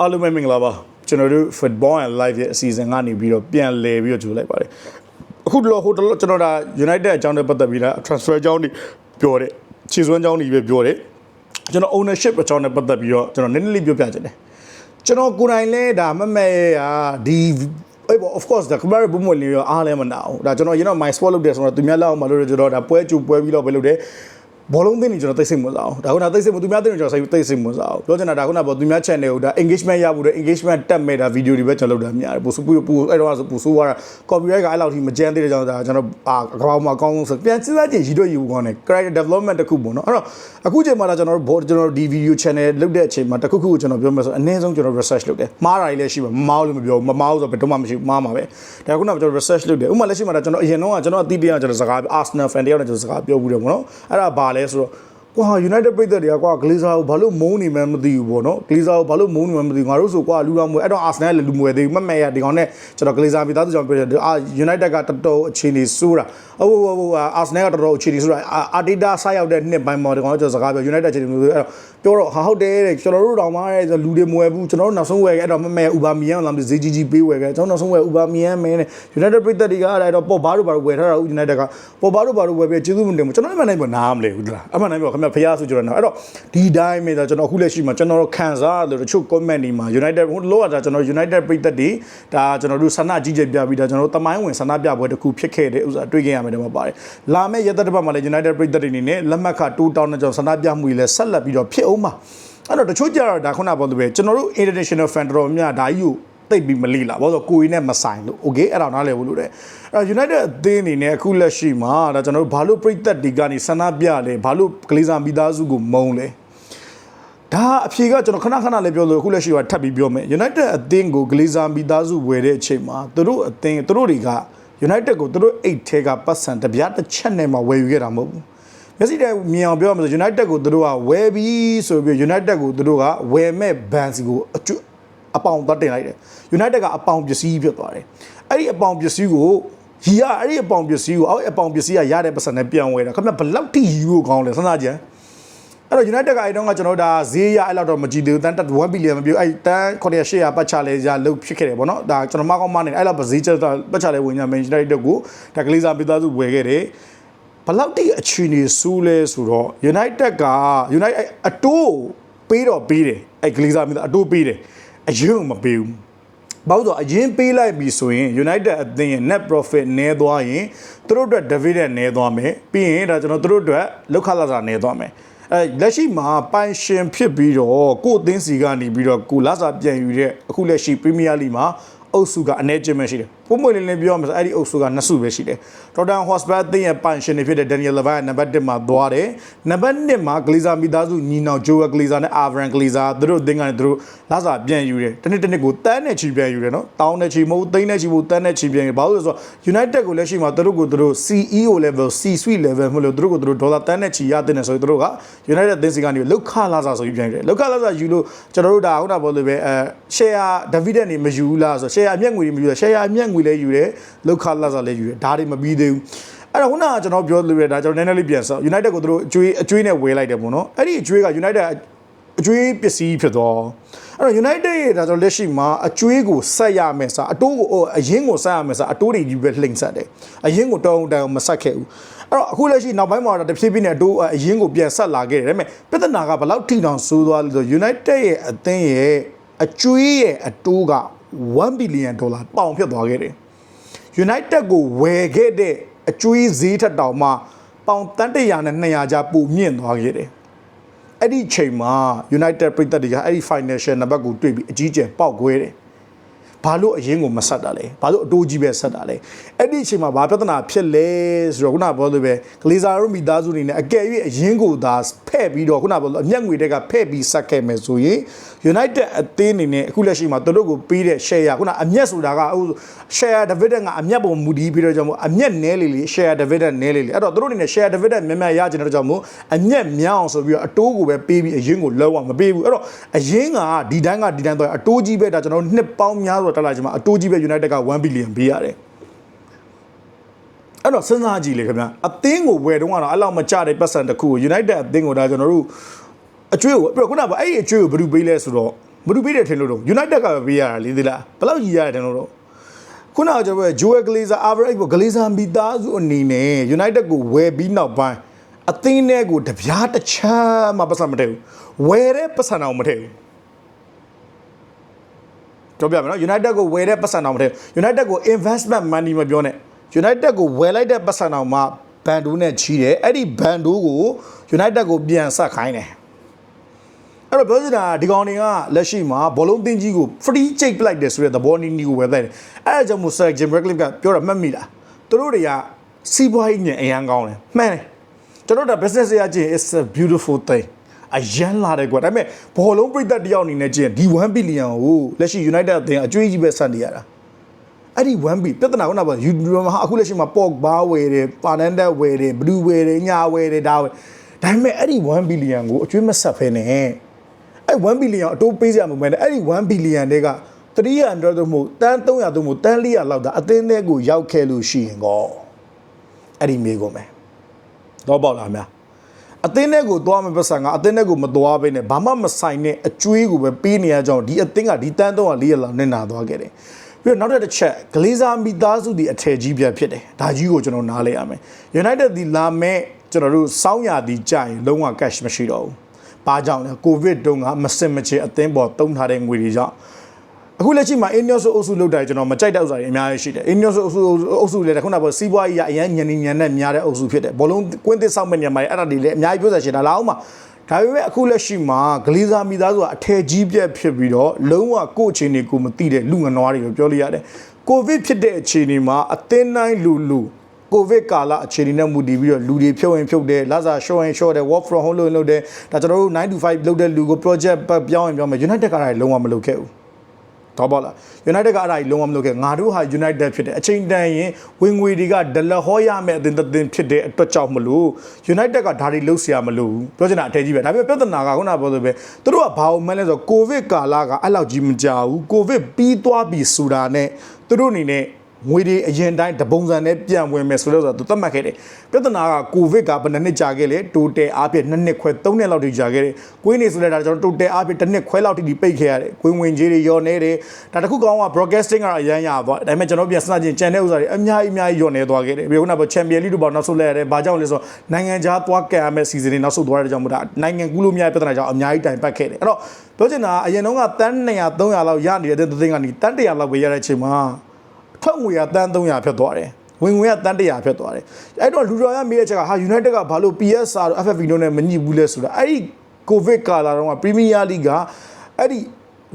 အားလုံးပဲမင်္ဂလာပါကျွန်တော်တို့ football and live ရဲ့အစီအစဉ်ကနေပြီးတော့ပြန်လည်ပြီးတော့ကြိုလိုက်ပါတယ်အခုတော့ဟိုတလောကျွန်တော်ဒါ United အကြောင်းနဲ့ပတ်သက်ပြီးတော့ transfer အကြောင်းတွေပြောတယ်ခြေစွမ်းအကြောင်းတွေပဲပြောတယ်ကျွန်တော် ownership အကြောင်းနဲ့ပတ်သက်ပြီးတော့ကျွန်တော်နည်းနည်းလေးပြောပြချင်တယ်ကျွန်တော်ကိုယ်တိုင်လဲဒါမမဲ့ရာဒီအေးပေါ့ of course ဒါကမရဘုံမလေးရောအားလဲမနာဘူးဒါကျွန်တော်ရင်တော့ my sport လုပ်တယ်ဆိုတော့သူများလောက်အောင်မလို့ကျွန်တော်ဒါပွဲချူပွဲပြီးတော့ပဲလုပ်တယ် ဘောလုံးသင်းနေကျွန်တော်သိစိတ်မစားအောင်ဒါကနာသိစိတ်မသူများသင်းနေကျွန်တော်သိစိတ်မစားအောင်ပြောချင်တာဒါကနာပေါ့သူများ channel ကိုဒါ engagement ရဖို့တဲ့ engagement တက်မဲ့ဒါ video တွေပဲကျွန်တော်လုပ်တာများတယ်ပို့စပူပူအဲ့တော့ဆိုပူဆိုးသွားတာ copyright ကအဲ့လောက်ထိမကြမ်းသေးတဲ့ကြောင့်ဒါကျွန်တော်အာကဘာမှအကောင်းဆုံးဆိုပြန်စဉ်းစားကြည့်ရည်တော့ယူကောင်းတယ် character development တစ်ခုပေါ့နော်အဲ့တော့အခုချိန်မှာဒါကျွန်တော်တို့ကျွန်တော်ဒီ video channel လုပ်တဲ့အချိန်မှာတစ်ခုခုကိုကျွန်တော်ပြောမယ်ဆိုအနည်းဆုံးကျွန်တော် research လုပ်တယ်မှားတာတွေလည်းရှိမှာမမှားလို့မပြောမမှားလို့ဆိုဘယ်တော့မှမရှိဘူးမှားမှာပဲဒါခုနကကျွန်တော် research လုပ်တယ်ဥပမာလက်ရှိမှာဒါကျွန်တော်အရင်တော့ကကျွန်တော်အတိတရားကျွန်တော်စကား Arsenal fan တယောက်နဲ့ကျွန်တော်စကားပြောဘူးတယ်ပေါ့နော်အဲ့ဒါဘာလဲဆိုတော့ကွာ United ပြည်သက်တွေကကွာ Glazer ကိုဘာလို့မုန်းနေမှန်းမသိဘူးပေါ့နော် Glazer ကိုဘာလို့မုန်းနေမှန်းမသိဘူးငါတို့ဆိုကွာလူတော်မွေအဲ့တော့ Arsenal လည်းလူမွေသေးဘူးမမဲ့ရဒီကောင်နဲ့ကျွန်တော် Glazer ပြည်သားသူကြောင့်ပြောတယ်အာ United ကတော်တော်အခြေအနေဆိုးတာဟိုဟိုဟို Arsenal ကတော်တော်အခြေအနေဆိုးတာ Arteta ဆိုက်ရောက်တဲ့နှစ်ပိုင်းမှာဒီကောင်ကကျွန်တော်စကားပြော United အခြေအနေမျိုးအဲ့တော့ပြောတော့ဟာဟုတ်တယ်တဲ့ကျွန်တော်တို့တောင်မှတဲ့လူတွေမွေဘူးကျွန်တော်တို့နောက်ဆုံးဝယ်ခဲ့အဲ့တော့မမဲ့ဥပါမီယန်လာမဈေးကြီးကြီးပေးဝယ်ခဲ့ကျွန်တော်နောက်ဆုံးဝယ်ဥပါမီယန်မင်းနဲ့ United ပြည်သက်တွေကအဲ့တော့ပေါ်ဘာတို့ဘာတို့ဝယ်ထားတာဦး United ကပေါ်ဘာတို့ဘာတို့ဝယ်ပြီးကျေးဇူးမတင်ဘူးကျွန်တော်လည်းမနိုင်ဘူးနားမလဲဘူးလားအမှန်တိုင်းပြောခင်ဗျဖျားဆိုကျွန်တော်အဲ့တော့ဒီတိုင်းပဲကျွန်တော်အခုလက်ရှိမှာကျွန်တော်တို့ခံစားရတယ်တချို့ comment တွေမှာ United ဟိုလောကကျွန်တော် United ပြည်သက်တွေဒါကျွန်တော်တို့ဆန္ဒကြီးကြပြပြီးဒါကျွန်တော်တို့တမိုင်းဝင်ဆန္ဒပြပွဲတစ်ခုဖြစ်ခဲ့တဲ့ဥစ္စာတွေ့ခဲ့ရမယ်တယ်မှာပါတယ်လာမယ့်ရက်သက်တစ်ပတ်မှာလည်း United ပြည်သက်တွေအနေနဲ့လက်မှတ်ခတိုးတောင်းတဲ့ကြောင့်ဆန္ဒပြမှုတွေလည်းဆက်လက်ပြီးတော့ဖြစ်အောင်ပါအဲ့တော့တချို့ကြတော့ဒါခုနပြောလို့ပဲကျွန်တော်တို့ international fan တော်များဒါကြီးကိုတိတ်ပြီးမလိလာဘာလို့ကိုရီနဲ့မဆိုင်လို့ okay အဲ့ဒါနားလည်ဘူးလို့တဲ့အဲ့ United အသင်းအနေနဲ့အခုလက်ရှိမှာဒါကျွန်တော်တို့ဘာလို့ပြိသက်ဒီကနေဆန္ဒပြလဲဘာလို့ကလေးစားမိသားစုကိုမုံလဲဒါအဖြေကကျွန်တော်ခဏခဏလည်းပြောလို့အခုလက်ရှိကထပ်ပြီးပြောမယ် United အသင်းကိုဂလေးစားမိသားစုဝယ်တဲ့အချိန်မှာသူတို့အသင်းသူတို့တွေက United ကိုသူတို့အိတ်ထဲကပတ်စံတပြားတစ်ချက်နဲ့မှဝယ်ယူခဲ့တာမဟုတ်ဘူး မျက်စိတဲ့မြင်အောင်ပြောရမယ်ဆို United ကိုသူတို့ကဝယ်ပြီးဆိုပြီး United ကိုသူတို့ကဝယ်မဲ့ဘန်စီကိုအကျွအပေါင်သတ်တင်လိုက်တယ် United ကအပေါင်ပစ္စည်းဖြစ်သွားတယ်အဲ့ဒီအပေါင်ပစ္စည်းကိုရီကအဲ့ဒီအပေါင်ပစ္စည်းကိုအဲ့အပေါင်ပစ္စည်းကရတဲ့ပတ်စံနဲ့ပြန်ဝယ်တာခင်ဗျဘယ်လောက်ထိယူကိုကောင်းလဲစဉ်းစားကြည့်အဲ့တော့ United ကအဲ့တုန်းကကျွန်တော်ဒါဈေးရအဲ့လောက်တော့မကြည့်သေးဘူးတန်တက်1ဘီလီယံမပြောအဲ့တန်900ပတ်ချလဲရလုတ်ဖြစ်ခဲ့တယ်ဗောနော်ဒါကျွန်တော်မကောင်းမနေအဲ့လောက်ပဈေးချက်ပတ်ချလဲဝင်ညာ Manchester United ကိုဒါကလေးစားပိသားစုဝယ်ခဲ့တယ် ဘလောက်တိအခြေအနေစူးလဲဆိုတော့ United က United အတိုးပေးတော့ပေးတယ်အဲ့ကလေးစားမိသားအတိုးပေးတယ်အရင်မပေးဘူးဘာလို့ဆိုအရင်ပေးလိုက်ပြီဆိုရင် United အသင်းရဲ့ net profit နည်းသွားရင်သူတို့အတွက် dividend နည်းသွားမယ်ပြီးရင်ဒါကျွန်တော်တို့အတွက်လောက်ခလာစာနည်းသွားမယ်အဲလက်ရှိမှာပိုင်ရှင်ဖြစ်ပြီးတော့ကို့အသင်းစီကနေပြီးတော့ကိုလာစာပြန်ယူတဲ့အခုလက်ရှိ Premier League မှာအုပ်စုကအနေကျင်းပဲရှိတယ် ပုံမှန်လေးလေးပြောရမှာဆိုအဲ့ဒီအုပ်စုကနှစ်စုပဲရှိတယ်တော်တန်ဟော့စပတ်အသင်းရဲ့ပိုင်ရှင်တွေဖြစ်တဲ့ Daniel Levine နံပါတ်1မှာသွားတယ်နံပါတ်2မှာ Glazer မိသားစုညီနောင် Joel Glazer နဲ့ Avran Glazer သူတို့အသင်းကနေသူတို့လာစာပြန်ယူတယ်တနေ့တနေ့ကိုတန်းနဲ့ချီပြန်ယူတယ်နော်တောင်းနဲ့ချီမဟုတ်သိန်းနဲ့ချီမဟုတ်တန်းနဲ့ချီပြန်ယူဘာလို့လဲဆိုတော့ United ကိုလက်ရှိမှာသူတို့ကိုသူတို့ CEO level C suite level မဟုတ်လို့သူတို့ကိုသူတို့ဒေါ်လာတန်းနဲ့ချီရတဲ့နေဆိုရင်သူတို့က United အသင်းစီကနေလောက်ခလာစာဆိုပြီးပြန်ယူတယ်လောက်ခလာစာယူလို့ကျွန်တော်တို့ဒါဟုတ်တာပြောလို့ပဲအဲ share David နေမယူဘူးလားဆို share အမျက်ငွေတွေမယူတယ် share အမျက်ငွေလည်းယူတယ်လောက်ခလာစာလည်းယူတယ်ဒါတွေမပြီးသေးဘူးအဲ့တော့ခုနကကျွန်တော်ပြောလို့ရတာကျွန်တော်နည်းနည်းလေးပြန်ဆော United ကိုသူတို့အကျွေးအကျွေးနဲ့ဝယ်လိုက်တယ်ပေါ့နော်အဲ့ဒီအကျွေးက United အကျွေးပစ္စည်းဖြစ်သွားအဲ့တော့ United ရဲ့ဒါဆိုလက်ရှိမှာအကျွေးကိုဆက်ရမယ်စာအတိုးကိုအရင်ကိုဆက်ရမယ်စာအတိုးတွေယူပဲလှိမ့်ဆက်တယ်အရင်ကိုတောင်းတန်မဆက်ခဲ့ဘူးအဲ့တော့အခုလက်ရှိနောက်ပိုင်းမှာတော့တဖြည်းဖြည်းနဲ့အတိုးအရင်ကိုပြန်ဆက်လာခဲ့တယ်ဒါပေမဲ့ပြဿနာကဘယ်လောက်ထိတောင်ဆိုးသွားလဲဆို United ရဲ့အသင်းရဲ့အကျွေးရဲ့အတိုးက 1ဘီလီယံဒေါ်လာပေါင်ဖြစ်သွားခဲ့တယ် United ကိုဝယ်ခဲ့တဲ့အကျွေးဈေးထက်တောင်မှပေါင်တန်းတရာနဲ့200ကျပိုမြင့်သွားခဲ့တယ်အဲ့ဒီချိန်မှာ United ပြည်သက်တွေကအဲ့ဒီ financial နံပါတ်ကိုတွေ့ပြီးအကြီးကျယ်ပေါက်ကွဲတယ် ဘာလို့အရင်ကိုမဆက်တာလဲဘာလို့အတိုးကြီးပဲဆက်တာလဲအဲ့ဒီအချိန်မှာဘာပြဿနာဖြစ်လဲဆိုတော့ခုနကပြောလို့ပဲဂလီဇာတို့မိသားစုတွေနဲ့အကယ်၍အရင်ကိုသာဖဲ့ပြီးတော့ခုနကပြောလို့အမျက်ငွေတွေကဖဲ့ပြီးဆက်ခဲ့မယ်ဆိုရင် United အသင်းအနေနဲ့အခုလက်ရှိမှာသူတို့ကိုပေးတဲ့ share ခုနအမျက်ဆိုတာကအခု share dividend ကအမျက်ပုံမူတည်ပြီးတော့ကြောင့်မို့အမျက်နည်းလေလေ share dividend နည်းလေလေအဲ့တော့သူတို့အနေနဲ့ share dividend များများရကြတဲ့ကြောင့်မို့အမျက်များအောင်ဆိုပြီးတော့အတိုးကိုပဲပေးပြီးအရင်ကိုလောက်အောင်မပေးဘူးအဲ့တော့အရင်ကဒီတိုင်းကဒီတိုင်းတော့အတိုးကြီးပဲဒါကျွန်တော်တို့နှစ်ပေါင်းများစွာတက်လာချိန်မှာအတိုးကြီးပဲ United က1 billion ပေးရတယ်အဲ့တော့စဉ်းစားကြည့်လေခင်ဗျအသင်းကိုဝယ်တော့ကတော့အဲ့လောက်မကြတဲ့ပတ်စံတစ်ခုကို United အသင်းကိုဒါကျွန်တော်တို့အကျွေးကိုပြီးတော့ခုနကအဲ့ဒီအကျွေးကိုဘယ်သူပေးလဲဆိုတော့ဘယ်သူပေးတယ်ထင်လို့တော့ United ကပဲပေးရတာလေဒီလားဘယ်လောက်ကြီးရတယ်ထင်လို့တော့ခုနကကျွန်တော်က Joel Glazer average ကို Glazer မိသားစုအနေနဲ့ United ကိုဝယ်ပြီးနောက်ပိုင်းအသင်းထဲကိုတပြားတစ်ချမ်းမှပတ်စံမထည့်ဘူးဝယ်တဲ့ပတ်စံအောင်မထည့်ဘူး ပြောပြမယ်နော် United ကိုဝယ်တဲ့ပတ်စံအောင်မထည့်ဘူး United ကို investment money မပြောနဲ့ United ကိုဝယ်လိုက်တဲ့ပတ်စံအောင်မှဘန်ဒိုးနဲ့ချီးတယ်အဲ့ဒီဘန်ဒိုးကို United ကိုပြန်ဆက်ခိုင်းတယ်အဲ့တော့ပြောချင်တာကဒီကောင်တွေကလက်ရှိမှာဘောလုံးတင်းကြီးကို free ချိတ်ပလိုက်တယ်ဆိုတဲ့သဘောနီးနီးကိုဝယ်လိုက်တယ်အဲ့ဒါကြောင့်မို့ Sir Jim Ratcliffe ကပြောတာမှတ်မိလားသူတို့တွေကစီးပွားရေးညံအရန်ကောင်းတယ်မှန်တယ်ကျွန်တော်တို့ business ရချင်း is a beautiful thing အရန်လာတယ်ကွာဒါပေမဲ့ဘောလုံးပြိသက်တယောက်အနေနဲ့ကျရင်ဒီ1 billion ကိုလက်ရှိ United အသင်းအကျွေးကြီးပဲဆက်နေရတာအဲ့ဒီ1 billion ပြဿနာကဘာယူမှာအခုလက်ရှိမှာ Pog ဘာဝယ်တယ် Fernandez ဝယ်တယ် Blue ဝယ်တယ်ညာဝယ်တယ်ဒါဝယ်ဒါပေမဲ့အဲ့ဒီ1 billion ကိုအကျွေးမဆက်ဖ ೇನೆ အဲ့1ဘီလီယံအတိုးပေးစရာမဟုတ်ဘဲနဲ့အဲ့ဒီ1ဘီလီယံတွေက300သို့မဟုတ်တန်း300သို့မဟုတ်တန်း400လောက်ဒါအသင်းထဲကိုရောက်ခဲ့လို့ရှိရင်ကောအဲ့ဒီမေးကုန်မယ်တော့ပေါ့လားများ အသင်းထဲကိုသွားမယ်ပတ်စံကအသင်းထဲကိုမသွားဘဲနဲ့ဘာမှမဆိုင်တဲ့အကျွေးကိုပဲပေးနေရကြောင်းဒီအသင်းကဒီတန်း300 400လောက်နဲ့နာသွားခဲ့တယ်ပြီးတော့နောက်တစ်ချက်ဂလေးစာမီသားစုဒီအထည်ကြီးပြတ်ဖြစ်တယ်ဒါကြီးကိုကျွန်တော်နားလဲရမယ် United ဒီလာမဲ့ကျွန်တော်တို့စောင်းရဒီကြာရင်လုံးဝ cash မရှိတော့ဘူးဘာကြောင့်လဲကိုဗစ်တုန်းကမစင်မချေအသင်းပေါ်တုံးထားတဲ့ငွေတွေကြောင့် အခုလက်ရှိမှာ Ineos အုပ်စုလောက်တယ်ကျွန်တော်မကြိုက်တဲ့ဥစ္စာတွေအများကြီးရှိတယ် Ineos အုပ်စုအုပ်စုလည်းခုနကပြောစီးပွားရေးအရန်ညံနေညံနဲ့များတဲ့အုပ်စုဖြစ်တယ်ဘောလုံးကွင်းသစ်ဆောက်မဲ့နေရာမှာအဲ့ဒါတွေလည်းအများကြီးပြောစရာရှိတာလာအောင်မှာဒါပေမဲ့အခုလက်ရှိမှာဂလီဇာမိသားစုကအထည်ကြီးပြက်ဖြစ်ပြီးတော့လုံးဝကိုယ့်အခြေအနေကိုမသိတဲ့လူငနွားတွေလို့ပြောလို့ရတယ်ကိုဗစ်ဖြစ်တဲ့အခြေအနေမှာအသင်းတိုင်းလူလူကိုဗစ်ကာလအခြေအနေနဲ့မူတည်ပြီးတော့လူတွေဖြုတ်ရင်ဖြုတ်တယ်လာစာ show ရင် show တယ် work from home လုပ်ရင်လုပ်တယ်ဒါကျွန်တော်တို့9 to 5လုပ်တဲ့လူကို project ပတ်ပြောင်းရင်ပြောင်းမယ် United ကအဲ့ဒါလုံးဝမလုပ်ခဲ့ဘူး တော့ပေါ့လား United ကအဲ့ဒါကြီးလုံးဝမလုပ်ခဲ့ငါတို့ဟာ United ဖြစ်တယ်အချိန်တန်ရင်ဝင်ငွေတွေကဒလဟောရမယ့်အသင်းတစ်သင်းဖြစ်တဲ့အတွက်ကြောင့်မလို့ United ကဒါတွေလုပ်เสียမလို့ဘူးပြောချင်တာအထည်ကြီးပဲဒါပေမဲ့ပြဿနာကခုနကပြောသလိုပဲသူတို့ကဘာလို့မှန်းလဲဆိုတော့ကိုဗစ်ကာလကအဲ့လောက်ကြီးမကြဘူးကိုဗစ်ပြီးသွားပြီဆိုတာနဲ့သူတို့အနေနဲ့ ငွေတွေအရင်တိုင်းတပုံစံနဲ့ပြန်ဝင်မယ်ဆိုလို့ဆိုတော့သူသတ်မှတ်ခဲ့တယ်ပြဿနာကကိုဗစ်ကဘယ်နှစ်နှစ်ကြာခဲ့လဲတိုတယ်အားဖြင့်နှစ်နှစ်ခွဲသုံးနှစ်လောက်ထိကြာခဲ့တယ်ကွင်းနေဆိုလဲဒါကျွန်တော်တိုတယ်အားဖြင့်တစ်နှစ်ခွဲလောက်ထိပိတ်ခဲ့ရတယ်ကွင်းဝင်ကြီးတွေရောနေတယ်ဒါတခုကောင်းက broadcasting ကတော့အရန်ရသွားဒါပေမဲ့ကျွန်တော်ပြန်စကြင်ကြံတဲ့ဥစ္စာတွေအများကြီးအများကြီးရောနေသွားခဲ့တယ်ပြီးတော့ခုနက Champion League တို့ပေါ့နောက်ဆုတ်လိုက်ရတယ်ဘာကြောင့်လဲဆိုတော့နိုင်ငံခြားသွားကန်ရမယ့် season တွေနောက်ဆုတ်သွားတဲ့ကြောင့်မို့ဒါနိုင်ငံကူးလို့မရတဲ့ပြဿနာကြောင့်အများကြီးတိုင်ပတ်ခဲ့တယ်အဲ့တော့ပြောချင်တာအရင်တုန်းကတန်း200 300လောက်ရနေတဲ့တဲ့သိန်းကနေတန်း100လောက်ပဲရတဲ့အချိန်မှာ ထွက်ငွေကတန်း300ဖြစ်သွားတယ်ဝင်ငွေကတန်း100ဖြစ်သွားတယ်အဲ့တော့လူတော်ရမေးတဲ့ချက်ကဟာ United ကဘာလို့ PSR တို့ FFV တို့နဲ့မညှိဘူးလဲဆိုတာအဲ့ဒီ COVID ကာလတုန်းက Premier League ကအဲ့ဒီ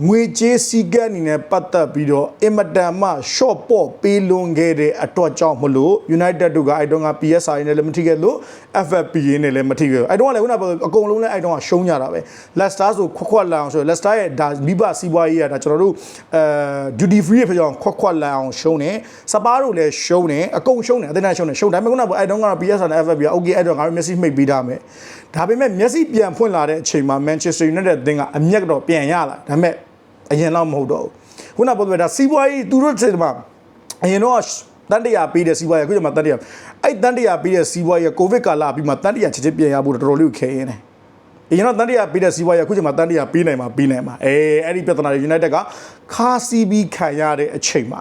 ငွေကြေးစည်းကမ်းအနေနဲ့ပတ်သက်ပြီးတော့အင်မတန်မှ short ပေါ့ပေးလွန်ခဲ့တဲ့အတွက်ကြောင့်မလို့ United တို့ကအဲ့တုန်းက PSR နဲ့လည်းမထိခဲ့လို့ FFP နဲ့လည်းမထိခဲ့ဘူးအဲ့တုန်းကလည်းခုနကအကုန်လုံးလည်းအဲ့တုန်းကရှုံးကြတာပဲ Leicester ဆိုခွက်ခွက်လန်အောင်ဆို Leicester ရဲ့ဒါမိဘစီးပွားရေးရတာကျွန်တော်တို့အဲ duty free ဖြစ်အောင်ခွက်ခွက်လန်အောင်ရှုံးတယ်စပါးတို့လည်းရှုံးတယ်အကုန်ရှုံးတယ်အတင်းနဲ့ရှုံးတယ်ရှုံးဒါပေမဲ့ခုနကအဲ့တုန်းကတော့ PSR နဲ့ FFP က okay အဲ့တော့ငါတို့မျက်စိမှိတ်ပေးထားမယ်ဒါပေမဲ့မျက်စိပြန်ဖွင့်လာတဲ့အချိန်မှာ Manchester United အသင်းကအမျက်တော့ပြန်ရလာဒါပေမဲ့ အရင်တော့မဟုတ်တော့ဘူးခုနပြောပြတာစီးပွားရေးသူတို့စိတ်မှာအရင်တော့တန်တရာပေးတဲ့စီးပွားရေးအခုကျမှတန်တရာအဲ့တန်တရာပေးတဲ့စီးပွားရေးကိုဗစ်ကာလပြီးမှတန်တရာချက်ချင်းပြန်ရဖို့တော်တော်လေးခဲရင်းတယ်အရင်တော့တန်တရာပေးတဲ့စီးပွားရေးအခုကျမှတန်တရာပေးနိုင်မှာပေးနိုင်မှာအေးအဲ့ဒီပြဿနာတွေ United ကခါစီးပြီးခံရတဲ့အချိန်မှာ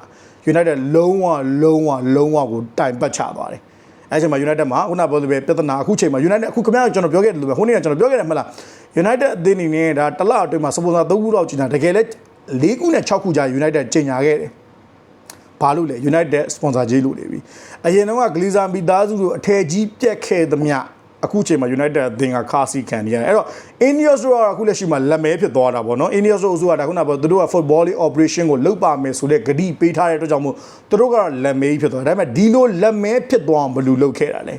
United လုံးဝလုံးဝလုံးဝကိုတိုင်ပတ်ချသွားတယ် အဲ့ချိန်မှာ United မှာခုနပြောသလိုပဲပြဿနာအခုချိန်မှာ United အခုခင်ဗျားကျွန်တော်ပြောခဲ့တယ်လို့ပဲဟိုနေ့ကကျွန်တော်ပြောခဲ့တယ်မလား United အသင်းအနေနဲ့ဒါတစ်လအတွင်းမှာစပွန်ဆာ၃ခုလောက်ကျင်တာတကယ်လဲ၄ခုနဲ့6ခုကြာ United ကျင်ညာခဲ့တယ်ဘာလို့လဲ United sponsor ကြီးလို့နေပြီအရင်တော့က Glazer မိသားစုတို့အထည်ကြီးပြက်ခဲ့သမျှ အခုချိန်မှာ United အသင်းကခါစီခံနေရတယ်အဲ့တော့ Ineos တို့ကတော့အခုလက်ရှိမှာလက်မဲဖြစ်သွားတာပေါ့နော် Ineos တို့အစိုးရဒါခုနကပြောသူတို့က football operation ကိုလုပ်ပါမယ်ဆိုတဲ့ဂတိပေးထားတဲ့အတွက်ကြောင့်မို့သူတို့ကတော့လက်မဲဖြစ်သွားတယ်ဒါပေမဲ့ဒီလိုလက်မဲဖြစ်သွားအောင်ဘယ်လိုလုပ်ခဲ့တာလဲ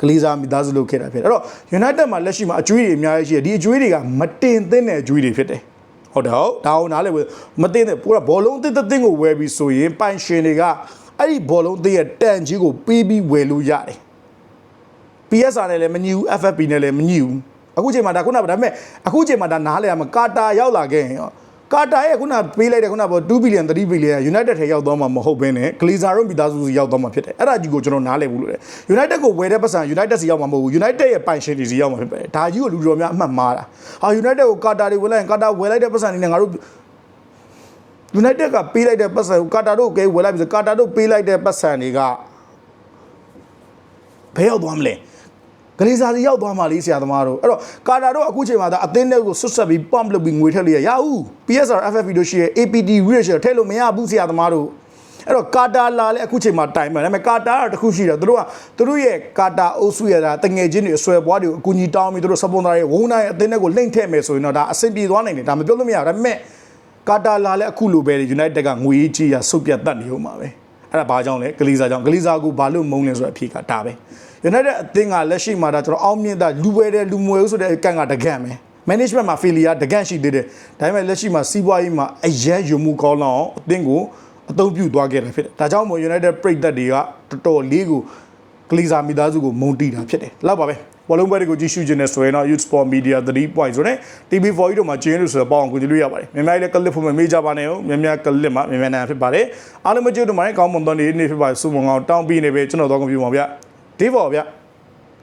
ကလေးစားမိသားစုလုပ်ခဲ့တာဖြစ်တယ်အဲ့တော့ United မှာလက်ရှိမှာအကျွေးတွေအများကြီးရှိတယ်ဒီအကျွေးတွေကမတင်သင့်တဲ့အကျွေးတွေဖြစ်တယ်ဟုတ်တယ်ဟုတ်ဒါအောင်နားလေမတင်တဲ့ပိုကဘောလုံးတစ်တစ်ကိုဝယ်ပြီးဆိုရင်ပိုင်ရှင်တွေကအဲ့ဒီဘောလုံးတစ်ရဲ့တန်ကြီးကိုပေးပြီးဝယ်လို့ရတယ် PSR နဲ့လည်းမညှိဘူး FFP နဲ့လည်းမညှိဘူးအခုချိန်မှာဒါခုနကဒါပေမဲ့အခုချိန်မှာဒါနားလဲရမှာကာတာရောက်လာခဲ့ရင်ရောကာတာရဲ့ခုနပေးလိုက်တဲ့ခုနပေါ့2ဘီလီယံ3ဘီလီယံ United ထဲရောက်သွားမှာမဟုတ်ဘဲနဲ့ Glazer တို့မိသားစုစီရောက်သွားမှာဖြစ်တယ်အဲ့ဒါကြီးကိုကျွန်တော်နားလည်ဘူးလို့လေ United ကိုဝယ်တဲ့ပတ်စံ United စီရောက်မှာမဟုတ်ဘူး United ရဲ့ ပိုင်ရှင်တွေစီရောက်မှာဖြစ်ပါတယ်ဒါကြီးကိုလူတော်များအမှတ်မှားတာဟာ United ကိုကာတာတွေဝယ်လိုက်ရင်ကာတာဝယ်လိုက်တဲ့ပတ်စံတွေနဲ့ငါတို့ United ကပေးလိုက်တဲ့ပတ်စံကိုကာတာတို့ကဲဝယ်လိုက်ပြီဆိုကာတာတို့ပေးလိုက်တဲ့ပတ်စံတွေကဘယ်ရောက်သွားမလဲ ဂလီစာစီရောက်သွားမှလေးဆရာသမားတို့အဲ့တော့ကာတာတို့အခုချိန်မှာဒါအသင်းတွေကိုဆွတ်ဆက်ပြီး pump လုပ်ပြီးငွေထည့်လို့ရရဘူး PSR FFP တို့ရှိရဲ့ APT reach ထည့်လို့မရဘူးဆရာသမားတို့အဲ့တော့ကာတာလာလဲအခုချိန်မှာတိုင်မှန်ဒါပေမဲ့ကာတာကတခုရှိတယ်သူတို့ကသူတို့ရဲ့ကာတာအုပ်စုရတာတငယ်ချင်းတွေအဆွဲပွားတွေကိုအကူအညီတောင်းပြီးသူတို့စပွန်ဆာတွေဝုန်းတိုင်းအသင်းတွေကိုလိမ့်ထည့်မယ်ဆိုရင်တော့ဒါအဆင်ပြေသွားနိုင်တယ်ဒါမပြောလို့မရဘူးဒါပေမဲ့ကာတာလာလဲအခုလိုပဲ United ကငွေကြီးရဆုတ်ပြတ်တတ်နေဦးမှာပဲအဲ့ဒါဘာကြောင့်လဲဂလီဇာကြောင့်ဂလီဇာကိုဘာလို့မုန်းလဲဆိုတဲ့အဖြေကဒါပဲ United အသင်းကလက်ရှိမှာဒါကျွန်တော်အောင်မြင်တာလူပွဲတဲ့လူမွေဦးဆိုတဲ့ကန်ကတကန့်ပဲ management မှာ failure တကန့်ရှိသေးတယ်ဒါပေမဲ့လက်ရှိမှာစီးပွားရေးမှာအရန်ယူမှုကောင်းလောက်အောင်အသင်းကိုအသုံးပြုသွားခဲ့တာဖြစ်တယ်ဒါကြောင့်မို့ United ပြည်သက်တွေကတော်တော်လေးကိုဂလီဇာမိသားစုကိုမုံတီးတာဖြစ်တယ်လောက်ပါပဲဝလုံးဘက်တွေကိုကြည့်ရှုခြင်းနဲ့ဆိုရင်တော့ Youth Sport Media 3 point ဆိုတဲ့ TV4 ကြီးတို့မှာကျင်းလို့ဆိုတော့ပေါအောင်ကူကြည့်လို့ရပါတယ်မြန်မာလည်းကလစ်ဖို့မမေးကြပါနဲ့ဟုတ်မြန်မာကလစ်မှာမြန်မာနိုင်ငံဖြစ်ပါတယ်အားလုံးမကြည့်တော့မှလည်းကောင်းမွန်သောနေ့နေ့ဖြစ်ပါစုံမအောင်တောင်းပြီးနေပဲကျွန်တော်တော့ကွန်ပျူတာပါဗျ ဒီပေါ်ဗျ